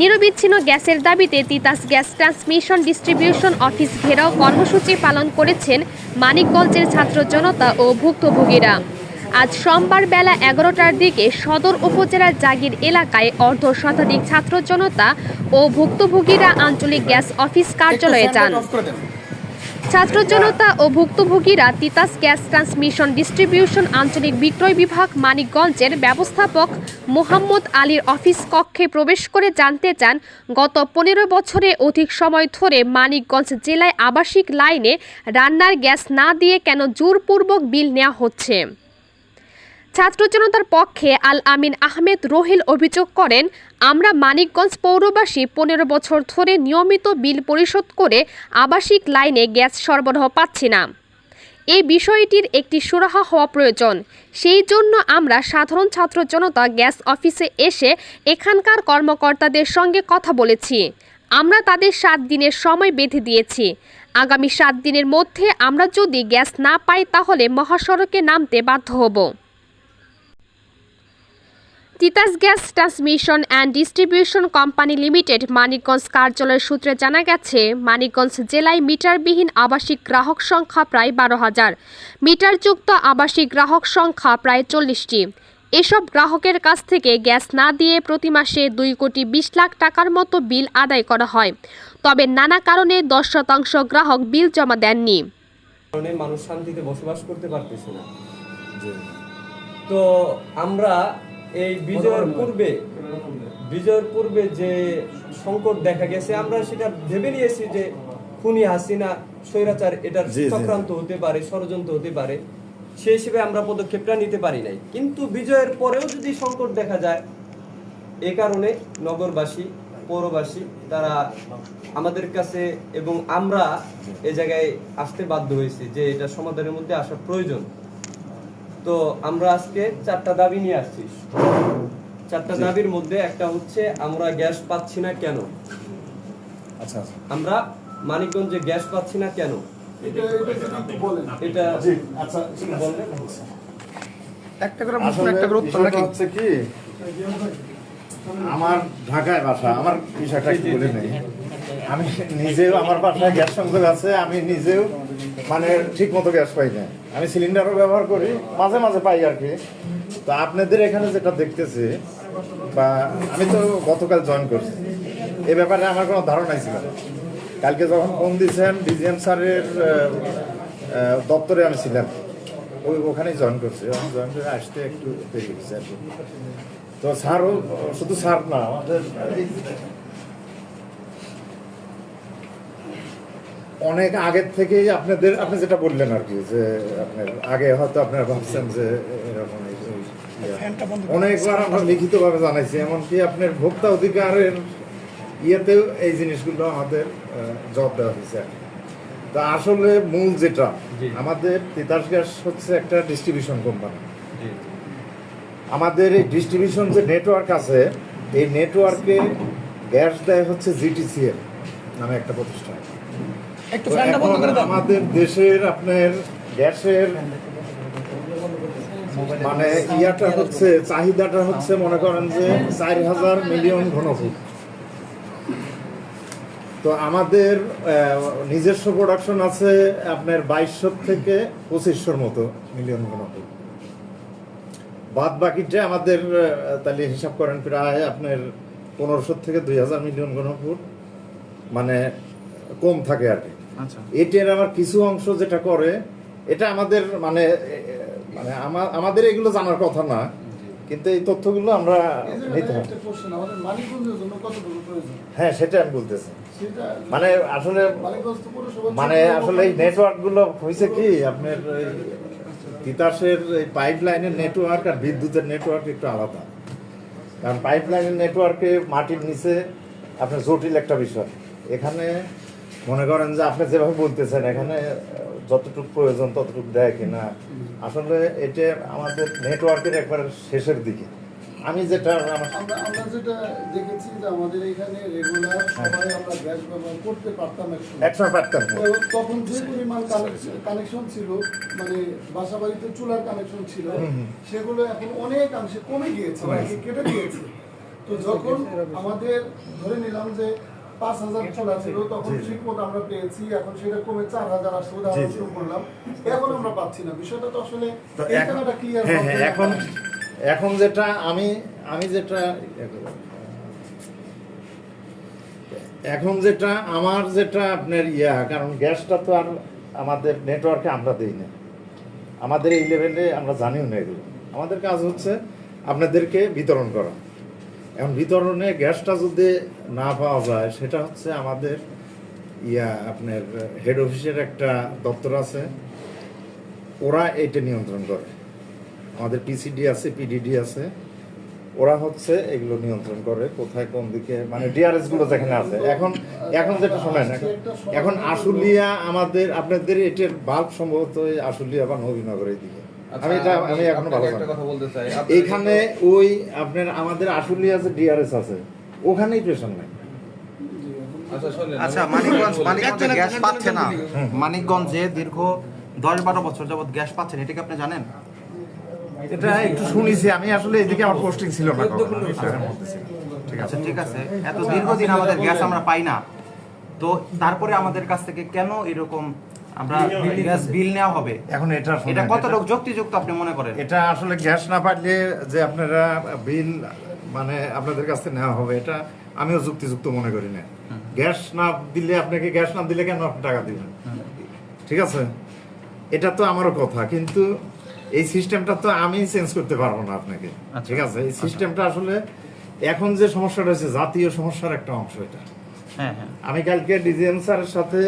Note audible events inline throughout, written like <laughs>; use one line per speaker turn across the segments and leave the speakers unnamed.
নিরবিচ্ছিন্ন গ্যাসের দাবিতে Titas gas transmission distribution office ঘেরাও কর্মসূচি পালন করেছেন মানিকগঞ্জের ছাত্র জনতা ও ভুক্তভোগীরা আজ সোমবার বেলা এগারোটার দিকে সদর উপজেলার জাগির এলাকায় অর্ধ শতাধিক ছাত্র জনতা ও ভুক্তভোগীরা আঞ্চলিক গ্যাস অফিস কার্যালয়ে যান ছাত্র জনতা ও ভুক্তভোগীরা তিতাস গ্যাস ট্রান্সমিশন ডিস্ট্রিবিউশন আঞ্চলিক বিক্রয় বিভাগ মানিকগঞ্জের ব্যবস্থাপক মোহাম্মদ আলীর অফিস কক্ষে প্রবেশ করে জানতে চান গত পনেরো বছরে অধিক সময় ধরে মানিকগঞ্জ জেলায় আবাসিক লাইনে রান্নার গ্যাস না দিয়ে কেন জোরপূর্বক বিল নেওয়া হচ্ছে ছাত্রজনতার পক্ষে আল আমিন আহমেদ রোহিল অভিযোগ করেন আমরা মানিকগঞ্জ পৌরবাসী পনেরো বছর ধরে নিয়মিত বিল পরিশোধ করে আবাসিক লাইনে গ্যাস সরবরাহ পাচ্ছি না এই বিষয়টির একটি সুরাহা হওয়া প্রয়োজন সেই জন্য আমরা সাধারণ ছাত্র জনতা গ্যাস অফিসে এসে এখানকার কর্মকর্তাদের সঙ্গে কথা বলেছি আমরা তাদের সাত দিনের সময় বেঁধে দিয়েছি আগামী সাত দিনের মধ্যে আমরা যদি গ্যাস না পাই তাহলে মহাসড়কে নামতে বাধ্য হব Titas gas transmission and distribution company limited Manikganj কার্যালয় সূত্রে জানা গেছে মানিকগঞ্জ জেলায় মিটারবিহীন আবাসিক গ্রাহক সংখ্যা প্রায় বারো হাজার মিটারযুক্ত আবাসিক গ্রাহক সংখ্যা প্রায় চল্লিশটি এসব গ্রাহকের কাছ থেকে গ্যাস না দিয়ে প্রতি মাসে দুই কোটি বিশ লাখ টাকার মতো বিল আদায় করা হয় তবে নানা কারণে দশ শতাংশ গ্রাহক বিল জমা দেননি
মানুষ শান্তিতে বসবাস করতে পারতেছে না তো আমরা এই বিজয়ের পূর্বে বিজয়ের পূর্বে যে সংকট দেখা গেছে আমরা সেটা ভেবে নিয়েছি যে খুনি হাসিনা স্বৈরাচার এটার চক্রান্ত হতে পারে ষড়যন্ত্র হতে পারে সে হিসেবে আমরা পদক্ষেপটা নিতে পারি নাই কিন্তু বিজয়ের পরেও যদি সংকট দেখা যায় এ কারণে নগরবাসী পৌরবাসী তারা আমাদের কাছে এবং আমরা এ জায়গায় আসতে বাধ্য হয়েছি যে এটা সমাধানের মধ্যে আসার প্রয়োজন তো আমরা আজকে চারটা দাবি নিয়ে আসছি চারটা দাবির মধ্যে একটা হচ্ছে আমরা গ্যাস পাচ্ছি না কেন আচ্ছা, আচ্ছা। আমরা মানিকগঞ্জে গ্যাস পাচ্ছি না কেন
এটা আচ্ছা, একটা করে প্রশ্ন একটা করে উত্তর নাকি হচ্ছে কি আমার ঢাকায় বাসা আমার বিষয়টা বলে নেই আমি নিজেও আমার বাসায় গ্যাস সংযোগ আছে আমি নিজেও মানে ঠিক মতো গ্যাস পাই না আমি সিলিন্ডারও ব্যবহার করি মাঝে মাঝে পাই আর কি তো আপনাদের এখানে যেটা দেখতেছি বা আমি তো গতকাল জয়েন করছি এ ব্যাপারে আমার কোনো ধারণাই ছিল কালকে যখন ফোন দিয়েছেন ডিজিএম স্যারের দপ্তরে আমি ছিলাম ওই ওখানেই জয়েন করছি ওখানে জয়েন করে আসতে একটু দেখেছি আর কি তো স্যারও শুধু স্যার না আমাদের অনেক আগের থেকেই আপনাদের আপনি যেটা বললেন আর কি যে আপনার আগে হয়তো আপনারা ভাবছেন যে ইয়ে। অনেকবার আমরা লিখিতভাবে জানাইছি এমনকি আপনার ভোক্তা অধিকারের ইয়েতেও এই জিনিসগুলো আমাদের জব দেওয়া হয়েছে তা আসলে মূল যেটা আমাদের তিতাস গ্যাস হচ্ছে একটা ডিস্ট্রিবিউশন কোম্পানি আমাদের এই ডিস্ট্রিবিউশন যে নেটওয়ার্ক আছে এই নেটওয়ার্কে গ্যাস দেয় হচ্ছে জিটিসিএল নামে একটা প্রতিষ্ঠান আমাদের দেশের আপনার গ্যাসের মানে ইয়াটা হচ্ছে চাহিদাটা হচ্ছে মনে করেন যে চার হাজার মিলিয়ন ঘনফুট তো আমাদের নিজস্ব প্রোডাকশন আছে আপনার বাইশশো থেকে পঁচিশশোর মতো মিলিয়ন ঘনফুট বাদ বাকিটা আমাদের তাহলে হিসাব করেন প্রায় আপনার পনেরোশো থেকে দুই হাজার মিলিয়ন ঘনফুট মানে কম থাকে আর কি আচ্ছা। এটির আমার কিছু অংশ যেটা করে এটা আমাদের মানে মানে আমাদের এগুলো জানার কথা না কিন্তু এই তথ্যগুলো আমরা নিতে হ্যাঁ সেটা আমি বলতেছি মানে আসলে মানে আসলে এই নেটওয়ার্কগুলো হয়েছে কি আপনার তিতাসের এই পাইপ লাইনের নেটওয়ার্ক আর বিদ্যুতের নেটওয়ার্ক একটু আলাদা কারণ পাইপ লাইনের নেটওয়ার্কে মাটির নিচে আপনার জটিল একটা বিষয় এখানে মনে করেন যে আপনি যেভাবে বলতেছেন এখানে যতটুকু প্রয়োজন ততটুকু দেয় কিনা আসলে এটা আমাদের নেটওয়ার্কের একবার শেষের দিকে
আমি যেটা আমরা যেটা দেখেছি যে আমাদের এখানে রেগুলার হ্যাঁ। সবাই আমরা গ্যাস ব্যবহার করতে পারতাম
একসময় পারতাম হ্যাঁ।
তখন যে পরিমাণ কানেকশন ছিল মানে বাসা বাড়িতে চুলার কানেকশন ছিল সেগুলো এখন অনেকাংশে কমে গিয়েছে কেটে গিয়েছে তো যখন আমাদের ধরে নিলাম যে পাঁচ হাজার তখন ঠিক মতো আমরা পেয়েছি এখন সেটা কমে চার হাজার আসলো করলাম এখন আমরা পাচ্ছি না বিষয়টা তো আসলে
এখন হ্যাঁ, হ্যাঁ, এখন যেটা আমি আমি যেটা এখন যেটা আমার যেটা আপনার ইয়া কারণ গ্যাসটা তো আর আমাদের নেটওয়ার্কে আমরা দিই না আমাদের এই লেভেলে আমরা জানিও না এগুলো আমাদের কাজ হচ্ছে আপনাদেরকে বিতরণ করা এখন বিতরণে গ্যাসটা যদি না পাওয়া যায় সেটা হচ্ছে আমাদের ইয়া আপনার হেড অফিসের একটা দপ্তর আছে ওরা এটা নিয়ন্ত্রণ করে আমাদের পিসিডি আছে পিডিডি আছে ওরা হচ্ছে এগুলো নিয়ন্ত্রণ করে কোথায় কোন দিকে মানে ডিআরএস গুলো যেখানে আছে এখন এখন যেটা শোনেন এখন আশুলিয়া আমাদের আপনাদের এটার বাল্ব সম্ভবত আশুলিয়া বা নবীনগরের দিকে আচ্ছা, আমি এটা আমি এখনো ভালো কথা বলতে চাই এখানে ওই আপনার আমাদের যে ডিআরএস আছে ওখানেই নাই
আচ্ছা, আচ্ছা মানিকগঞ্জ মানিকগঞ্জে গ্যাস পাচ্ছে না মানিকগঞ্জে দীর্ঘ দশ বারো বছর যাবৎ গ্যাস পাচ্ছেন এটাকে আপনি জানেন
এটা একটু শুনেছি আমি আসলে এদিকে আমার পোস্টিং ছিল না
ঠিক আছে আচ্ছা, ঠিক আছে এত দীর্ঘদিন আমাদের গ্যাস আমরা পাই না তো তারপরে আমাদের কাছ থেকে কেন এরকম বিল নেওয়া হবে এখন এটা
আসলে গ্যাস না যে আপনারা বিল মানে আপনাদের নেওয়া হবে এটা আমিও যুক্তিযুক্ত মনে করি না গ্যাস না দিলে আপনাকে গ্যাস না দিলে কেন আপনি টাকা দিবেন ঠিক আছে এটা তো আমারও কথা কিন্তু এই সিস্টেমটা তো আমি চেঞ্জ করতে পারবো না আপনাকে আচ্ছা। ঠিক আছে এই আচ্ছা। সিস্টেমটা আসলে এখন যে সমস্যা রয়েছে জাতীয় সমস্যার একটা অংশ এটা হ্যাঁ, হ্যাঁ। আমি কালকে ডিজিএম সাথে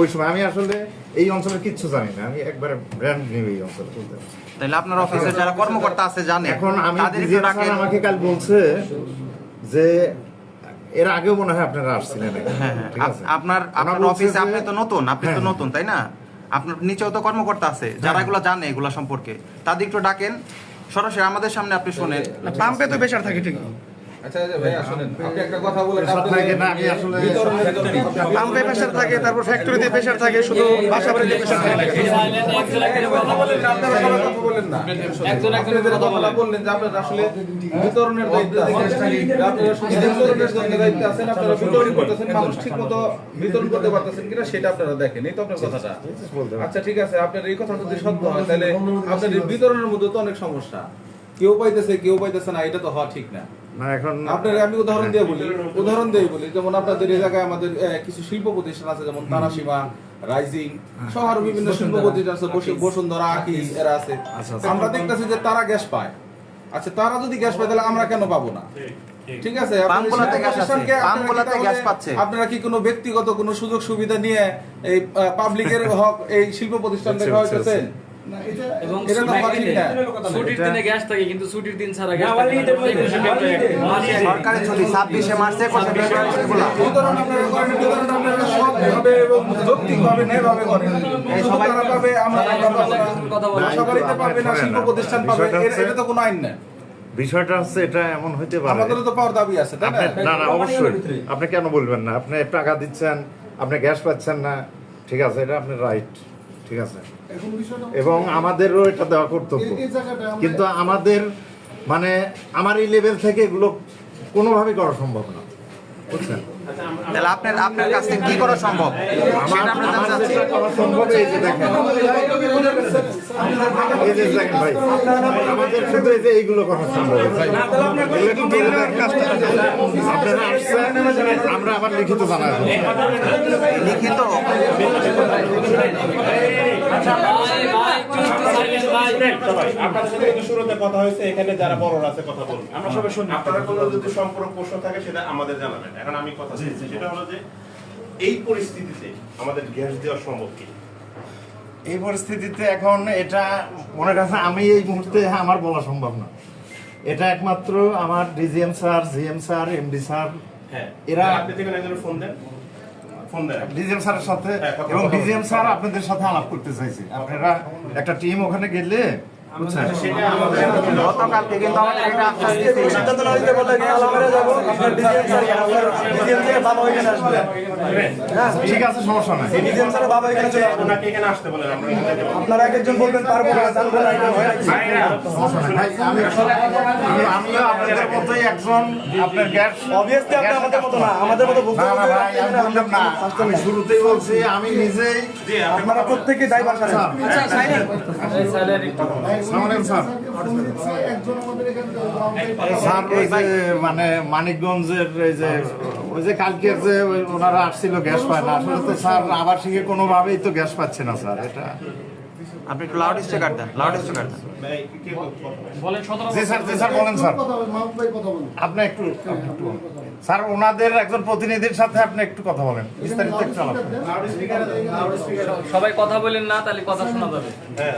ওই সময় আমি আসলে এই অঞ্চলের কিচ্ছু জানি না আমি একবারে ব্র্যান্ড নিউ এই অঞ্চলে
তাহলে আপনার অফিসের যারা কর্মকর্তা আছে
জানে এখন আমি আমাকে কাল বলছে যে এর আগে মনে হয় আপনারা আসছিলেন
হ্যাঁ, হ্যাঁ। আপনার আপনার অফিসে আপনি তো নতুন আপনি তো হ্যাঁ, নতুন তাই না আপনার নিচেও তো কর্মকর্তা আছে যারা এগুলো জানে এগুলো সম্পর্কে তাদের একটু ডাকেন সরাসরি আমাদের সামনে আপনি শোনেন পাম্পে তো বেচার থাকে ঠিকই
বিতরণ করতে পারতেছেন কিনা সেটা আপনারা দেখেন এই তো আপনার কথাটা আচ্ছা, আচ্ছা, আচ্ছা ঠিক আছে আপনার এই কথা যদি সত্য হয় তাহলে আপনার বিতরণের মধ্যে তো অনেক সমস্যা কেউ পাইতেছে কেউ পাইতেছে না এটা তো হওয়া ঠিক না আমি উদাহরণ দিয়ে বলি উদাহরণ দিয়ে বলি যেমন আপনাদের আমাদের কিছু শিল্প প্রতিষ্ঠান আছে যেমন তারাসীমা রাইজিং হ্যাঁ। বিভিন্ন শিল্প প্রতিষ্ঠান আছে বসুন্ধরা এরা আছে আচ্ছা, আচ্ছা। আমরা দেখতেছি যে তারা গ্যাস পায় আচ্ছা তারা যদি গ্যাস পায় তাহলে আমরা কেন পাবো না ঠিক আছে আপনারা কি কোনো ব্যক্তিগত কোনো সুযোগ সুবিধা নিয়ে এই পাবলিকের <laughs> হক এই শিল্প প্রতিষ্ঠান থেকে আচ্ছা, বিষয়টা হচ্ছে এটা এমন হইতে পারে তো পাওয়ার দাবি আছে না না অবশ্যই আপনি কেন বলবেন না আপনি টাকা দিচ্ছেন আপনি গ্যাস পাচ্ছেন না ঠিক আছে এটা আপনার রাইট ঠিক আছে এবং আমাদেরও এটা দেওয়া কর্তব্য কিন্তু আমাদের মানে আমার এই লেভেল থেকে এগুলো কোনোভাবেই করা সম্ভব না বুঝছেন তাহলে আপনার আপনার কাছ থেকে কি করা সম্ভব সেটা আমরা জানতে চাচ্ছি সম্ভব এই যে দেখেন এই যে দেখেন ভাই আমাদের শুধু এই যে এইগুলো করা সম্ভব আমরা আবার লিখিত লিখিত কথা হয়েছে এখানে যারা বড়রা আছে কথা সবাই শুনি আপনারা কোনো যদি সম্পর্ক প্রশ্ন থাকে সেটা আমাদের জানাবেন এখন আমি কথা এই পরিস্থিতিতে আমাদের গ্যাস দেওয়া সম্ভব এই পরিস্থিতিতে এখন এটা মনে আছে আমি এই মুহূর্তে আমার বলা সম্ভব না এটা একমাত্র আমার DGM sir GM sir MD sir হ্যাঁ। এরা হ্যাঁ, আপনি ফোন দেন স্যারের সাথে হ্যাঁ, স্যার আপনাদের সাথে আলাপ করতে চাইছি আপনারা একটা টিম ওখানে গেলে আপনারা একজন বলবেন পারবো আমি বলছি আমি নিজেই আপনারা প্রত্যেকে দায়ী আচ্ছা। আচ্ছা, স্যার আচ্ছা, মানে মানিকগঞ্জের যে ওই যে কালকে যে ওনারা আসছিল গ্যাস পায় না আসলে স্যার আবাসিকে কোনোভাবেই তো গ্যাস পাচ্ছে না স্যার এটা বলেন স্যার স্যার ওনাদের একজন প্রতিনিধির সাথে আপনি একটু কথা বলেন সবাই কথা বলেন না তাহলে কথা শোনা যাবে হ্যাঁ,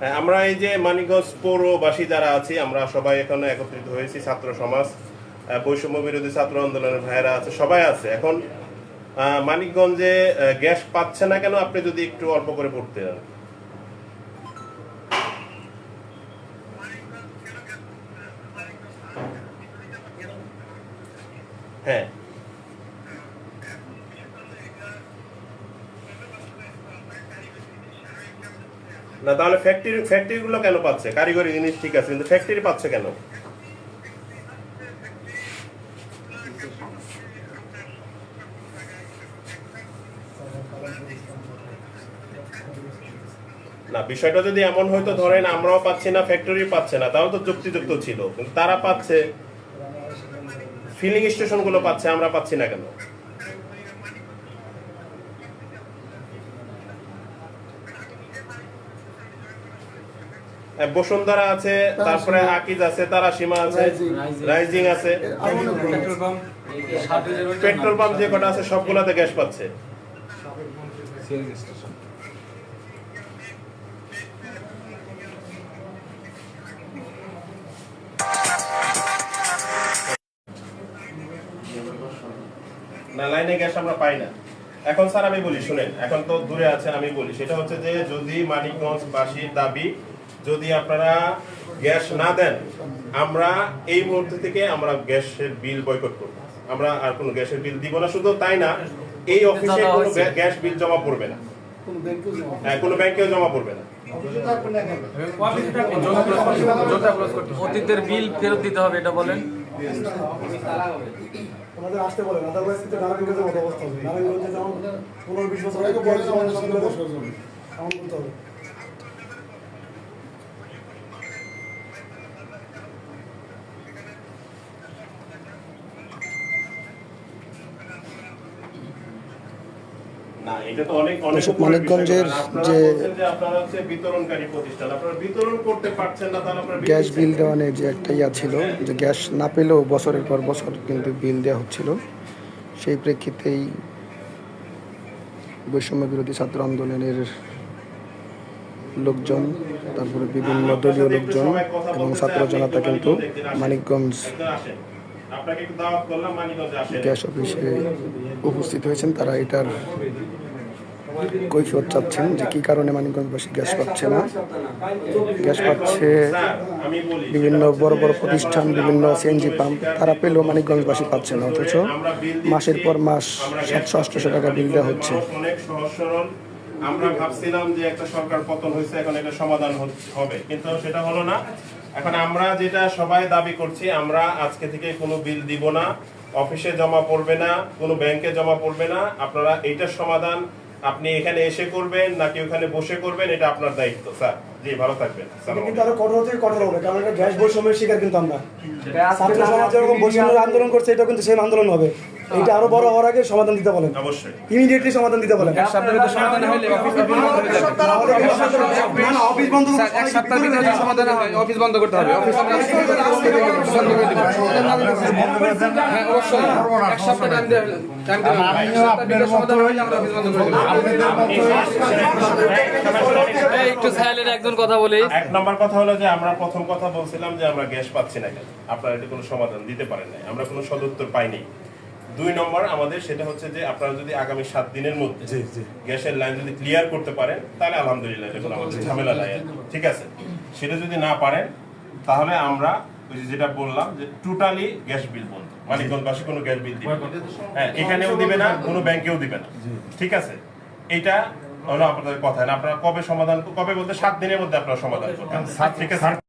হ্যাঁ, আমরা এই যে মানিকগঞ্জ পৌরবাসী যারা আছি আমরা সবাই এখন একত্রিত হয়েছি ছাত্র সমাজ বৈষম্য বিরোধী ছাত্র আন্দোলনের ভাইয়েরা আছে সবাই আছে এখন মানিকগঞ্জে গ্যাস পাচ্ছে না কেন আপনি যদি একটু অল্প করে পড়তে যান হ্যাঁ ফ্যাক্টরি ফ্যাক্টরিগুলো কেন পাচ্ছে কারিগরি জিনিস ঠিক আছে কিন্তু ফ্যাক্টরি পাচ্ছে কেন না বিষয়টা যদি এমন হয়তো ধরেন আমরাও পাচ্ছি না ফ্যাক্টরি পাচ্ছে না তাও তো যুক্তিযুক্ত ছিল কিন্তু তারা পাচ্ছে ফিলিং স্টেশনগুলো পাচ্ছে আমরা পাচ্ছি না কেন বসুন্ধরা আছে তারপরে আকিজ আছে তারা সীমা আছে রাইজিং আছে পেট্রোল পাম্প যে কটা আছে সবগুলাতে গ্যাস পাচ্ছে না লাইনে গ্যাস আমরা পাই না এখন স্যার আমি বলি শুনেন এখন তো দূরে আছেন আমি বলি সেটা হচ্ছে যে যদি মানিকগঞ্জ মানিকগঞ্জবাসীর দাবি যদি আপনারা গ্যাস না দেন আমরা এই মুহূর্তে থেকে আমরা গ্যাসের বিল বয়কট করব আমরা আর কোনো গ্যাসের বিল দিব না শুধু তাই না এই অফিসে কোনো গ্যাস বিল জমা পড়বে না হ্যাঁ, কোনো ব্যাংকেও জমা পড়বে না অতীতের বিল ফেরত দিতে হবে এটা বলেন আসতে বলেন মানিকগঞ্জের যে গ্যাস বিল দেওয়া নিয়ে যে একটা ইয়া ছিল যে গ্যাস না পেলেও বছরের পর বছর কিন্তু বিল দেওয়া হচ্ছিল সেই প্রেক্ষিতেই বৈষম্য বিরোধী ছাত্র আন্দোলনের লোকজন তারপরে বিভিন্ন দলীয় লোকজন এবং ছাত্র জনতা কিন্তু মানিকগঞ্জ গ্যাস অফিসে উপস্থিত হয়েছেন তারা এটার কৈফিয়ত চাচ্ছেন যে কী কারণে মানিকগঞ্জবাসী গ্যাস পাচ্ছে না গ্যাস পাচ্ছে বিভিন্ন বড় বড় প্রতিষ্ঠান বিভিন্ন সিএনজি পাম্প তারা পেলেও মানিকগঞ্জবাসী পাচ্ছে না অথচ মাসের পর মাস সাতশো আটশো টাকা বিল দেওয়া হচ্ছে আমরা ভাবছিলাম যে একটা সরকার পতন হয়েছে এখন এটা সমাধান হবে কিন্তু সেটা হলো না এখন আমরা যেটা সবাই দাবি করছি আমরা আজকে থেকে কোনো বিল দিব না অফিসে জমা পড়বে না কোনো ব্যাংকে জমা পড়বে না আপনারা এইটার সমাধান আপনি এখানে এসে করবেন নাকি ওখানে বসে করবেন এটা আপনার দায়িত্ব স্যার জি ভালো থাকবেন কিন্তু আরো কঠোর থেকে কঠোর হবে কারণ এটা গ্যাস আচ্ছা। বৈষম্যের শিকার কিন্তু আমরা ছাত্র সমাজ যেরকম বৈষম্যের আন্দোলন করছে এটা কিন্তু সেম আন্দোলন হবে আচ্ছা। এটা আরো বড় হওয়ার আগে সমাধান দিতে বলেন অবশ্যই ইমিডিয়েটলি সমাধান দিতে বলেন এক সমাধান হলে অফিস বন্ধ অফিস বন্ধ করতে হবে সমাধান অফিস বন্ধ করতে হবে অফিস বন্ধ হ্যাঁ, সপ্তাহ আমরা সদুত্তর পাইনি দুই নম্বর আমাদের সেটা হচ্ছে যে আপনারা যদি আগামী সাত দিনের মধ্যে গ্যাসের লাইন যদি ক্লিয়ার করতে পারেন তাহলে আলহামদুলিল্লাহ আমাদের ঝামেলা নাই ঠিক আছে সেটা যদি না পারেন তাহলে আমরা ওই যেটা বললাম যে টোটালি গ্যাস বিল বন্ধ মানিকগঞ্জবাসী কোনো গ্যাস বিল দিবে হ্যাঁ এখানেও দিবে না কোনো ব্যাংকেও দিবে না ঠিক আছে এটা হলো আপনাদের কথা না আপনারা কবে সমাধান কবে বলতে সাত দিনের মধ্যে আপনারা সমাধান করবেন ঠিক আছে